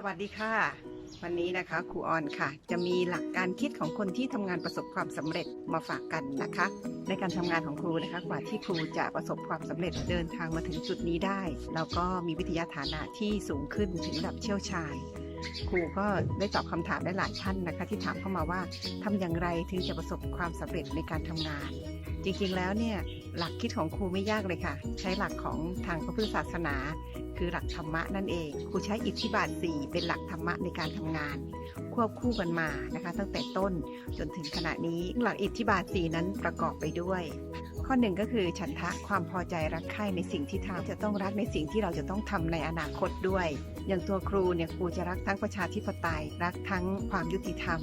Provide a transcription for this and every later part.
สวัสดีค่ะ วันนี้นะคะครูออนค่ะ จะมีหลักการคิดของคนที่ทำงานประสบความสำเร็จมาฝากกันนะคะ ในการทำงานของครูนะคะกว่าที่ครูจะประสบความสำเร็จเดินทางมาถึงจุดนี้ได้ แล้วก็มีวิทยาฐานะที่สูงขึ้นถึงระดับเชี่ยวชาญครูก็ได้ตอบคำถามได้หลายท่านนะคะ ที่ถามเข้ามาว่าทำอย่างไรถึงจะประสบความสำเร็จในการทำงาน จริงๆแล้วเนี่ยหลักคิดของครูไม่ยากเลยค่ะ ใช้หลักของทางพระพุทธศาสนา คือหลักธรรมะนั่นเองครูใช้อิทธิบาทสี่เป็นหลักธรรมะในการทำงาน ควบคู่กันมานะคะ ตั้งแต่ต้นจนถึงขณะนี้หลักอิทธิบาทสี่นั้นประกอบไปด้วย ข้อหนึ่งก็คือฉันทะความพอใจรักใคร่ในสิ่งที่ทำจะต้องรักในสิ่งที่เราจะต้องทำในอนาคตด้วย อย่างตัวครูเนี่ยครูจะรักทั้งประชาธิปไตยรักทั้งความยุติธรรม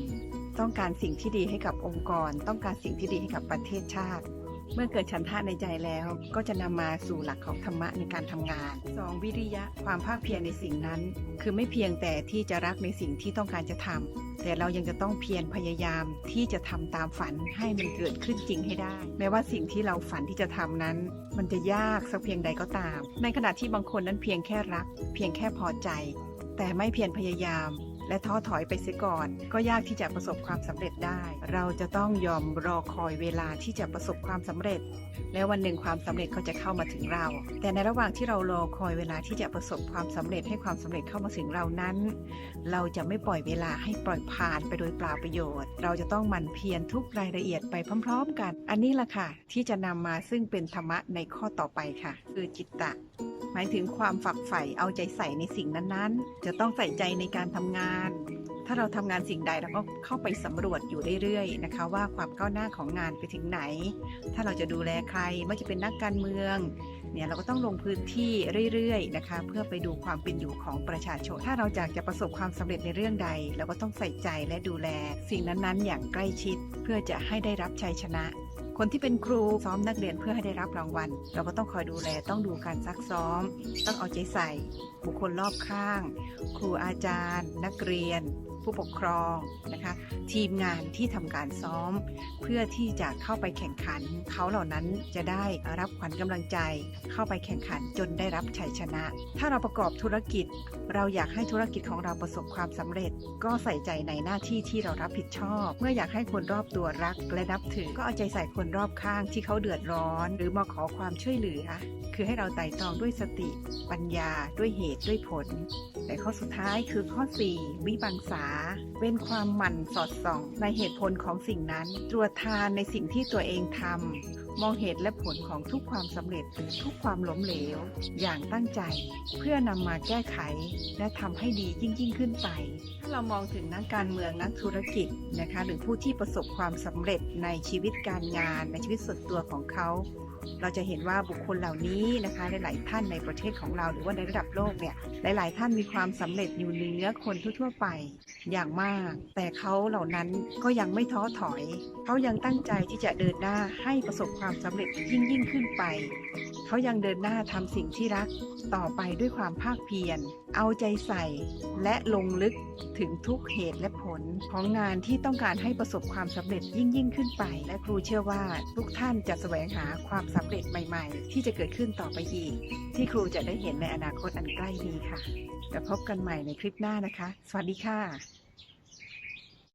ต้องการสิ่งที่ดีให้กับองค์กร ต้องการสิ่งที่ดีให้กับประเทศชาติ เมื่อเกิดฉันทะในใจแล้ว ก็จะนำมาสู่หลักของธรรมะในการทำงาน 2. วิริยะความภาคเพียรในสิ่งนั้น คือไม่เพียงแต่ที่จะรักในสิ่งที่ต้องการจะทำแต่เรายังจะต้องเพียรพยายามที่จะทำตามฝันให้มันเกิดขึ้นจริงให้ได้ แม้ว่าสิ่งที่เราฝันที่จะทำนั้น มันจะยากสักเพียงใดก็ตาม ในขณะที่บางคนนั้นเพียงแค่รัก เพียงแค่พอใจ แต่ไม่เพียรพยายาม และท้อถอยไปเสียก่อน ก็ยากที่จะประสบความสำเร็จได้ เราจะต้องยอมรอคอยเวลาที่จะประสบความสำเร็จ แล้ววันหนึ่งความสำเร็จก็จะเข้ามาถึงเรา แต่ในระหว่างที่เรารอคอยเวลาที่จะประสบความสำเร็จให้ความสำเร็จเข้ามาถึงเรานั้น เราจะไม่ปล่อยเวลาให้ปล่อยผ่านไปโดยเปล่าประโยชน์ เราจะต้องหมั่นเพียรทุกรายละเอียดไปพร้อม ๆ กัน อันนี้แหละค่ะที่จะนำมาซึ่งเป็นธรรมะในข้อต่อไปค่ะ คือจิตตะหมายถึงความฝักใฝ่เอาใจใส่ในสิ่งนั้นๆ จะต้องใส่ใจในการทำงาน ถ้าเราทำงานสิ่งใดเราก็เข้าไปสำรวจอยู่เรื่อยๆนะคะ ว่าความก้าวหน้าของงานไปถึงไหน ถ้าเราจะดูแลใครไม่ว่าจะเป็นนักการเมืองเนี่ยเราก็ต้องลงพื้นที่เรื่อยๆนะคะ เพื่อไปดูความเป็นอยู่ของประชาชน ถ้าเราอยากจะประสบความสำเร็จในเรื่องใด เราก็ต้องใส่ใจและดูแล สิ่งนั้นๆ อย่างใกล้ชิด เพื่อจะให้ได้รับชัยชนะ คนที่เป็นครูซ้อมนักเรียนเพื่อให้ได้รับรางวัล เราก็ต้องคอยดูแลต้องดูการซักซ้อม ต้องเอาใจใส่ บุคคลรอบข้าง ครูอาจารย์ นักเรียน ผู้ปกครองนะคะ ทีมงานที่ทำการซ้อม เพื่อที่จะเข้าไปแข่งขัน เขาเหล่านั้นจะได้รับขวัญกำลังใจ เข้าไปแข่งขันจนได้รับชัยชนะ ถ้าเราประกอบธุรกิจ เราอยากให้ธุรกิจของเราประสบความสำเร็จ ก็ใส่ใจในหน้าที่ที่เรารับผิดชอบ เมื่ออยากให้คนรอบตัวรักและนับถือก็เอาใจใส่คนรอบข้างที่เขาเดือดร้อน หรือมาขอความช่วยเหลือ คือให้เราไต่ตองด้วยสติ ปัญญาด้วยเหตุด้วยผลและข้อสุดท้ายคือข้อ 4 วิบังษาเป็นความหมั่นสอดส่อง ในเหตุผลของสิ่งนั้น ตรวจทานในสิ่งที่ตัวเองทำมองเหตุและผลของทุกความสำเร็จหรือทุกความล้มเหลว อย่างตั้งใจ เพื่อนำมาแก้ไข และทำให้ดียิ่งยิ่งขึ้นไป ถ้าเรามองถึงนักการเมืองนักธุรกิจนะคะหรือผู้ที่ประสบความสำเร็จในชีวิตการงาน ในชีวิตส่วนตัวของเขาเราจะเห็นว่าบุคคลเหล่านี้นะคะหลายๆท่านในประเทศของเราหรือว่าในระดับโลกเนี่ยหลาย ๆ ท่านมีความสำเร็จอยู่เหนือคนทั่ว ๆ ไป อย่างมาก แต่เขาเหล่านั้นก็ยังไม่ท้อถอย เขายังตั้งใจที่จะเดินหน้าให้ประสบความสำเร็จยิ่งยิ่งขึ้นไปเขายังเดินหน้าทำสิ่งที่รักต่อไปด้วยความภาคเพียร เอาใจใส่ และลงลึกถึงทุกเหตุและผลของงานที่ต้องการให้ประสบความสำเร็จยิ่งยิ่งขึ้นไป และครูเชื่อว่าทุกท่านจะแสวงหาความสำเร็จใหม่ ๆ ที่จะเกิดขึ้นต่อไปอีก ที่ครูจะได้เห็นในอนาคตอันใกล้นี้ค่ะแล้วพบกันใหม่ในคลิปหน้านะคะ สวัสดีค่ะ